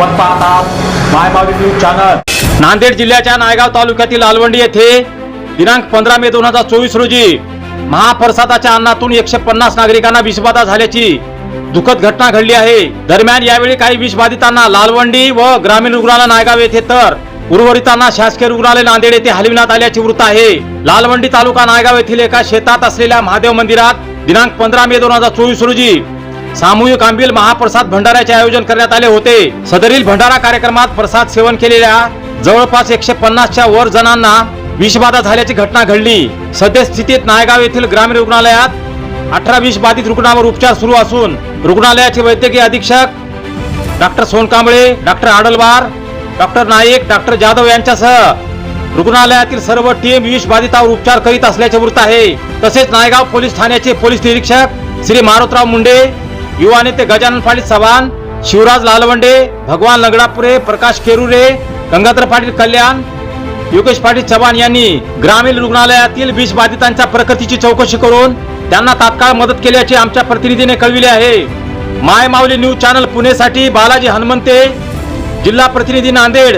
आपण पाहतात माय news channel Nanded जिल्ह्याच्या नायगाव तालुक्यातील आलवंडी येथे दिनांक पंधरा मे दोन हजार चोवीस रोजी महाप्रसादाच्या अन्नातून एकशे पन्नास नागरिकांना विषबाधा झाल्याची दुःखद घटना घडली आहे. दरम्यान यावेळी काही विषबाधितांना लालवंडी व ग्रामीण रुग्णालय नायगाव येथे तर उर्वरितांना शासकीय रुग्णालय नांदेड येथे हलविण्यात आल्याची वृत्त आहे. लालवंडी तालुका नायगाव येथील एका शेतात असलेल्या महादेव मंदिरात दिनांक पंधरा मे दोन हजार चोवीस रोजी सामूहिक आंबील महाप्रसाद भंडाऱ्याचे आयोजन करण्यात आले होते. सदरील भंडारा कार्यक्रमात प्रसाद सेवन केलेल्या जवळपास एकशे पन्नासच्या वर जणांना विषबाधा झाल्याची घटना घडली. सद्यस्थितीत नायगाव येथील ग्रामीण रुग्णालयात अठरा विष बाधित रुग्णावर उपचार सुरू असून रुग्णालयाचे वैद्यकीय अधीक्षक doctor Sonkamble doctor Adalwar doctor Naik doctor Jadhav यांच्यासह रुग्णालयातील सर्व टीम विष बाधितावर उपचार करीत असल्याचे वृत्त आहे. तसेच नायगाव पोलीस ठाण्याचे पोलीस निरीक्षक श्री मारुतराव मुंडे युवा नेते गजानन पाटील चव्हाण शिवराज लालवंडे भगवान लंगडापुरे प्रकाश केरुरे गंगाधर पाटील कल्याण योगेश पाटील चव्हाण यांनी ग्रामीण रुग्णालयातील विष बाधितांच्या प्रकृतीची चौकशी करून त्यांना तात्काळ मदत केल्याचे आमच्या प्रतिनिधीने कळविले आहे. माय माऊली न्यूज चॅनल पुणेसाठी बालाजी हनुमंते जिल्हा प्रतिनिधी नांदेड.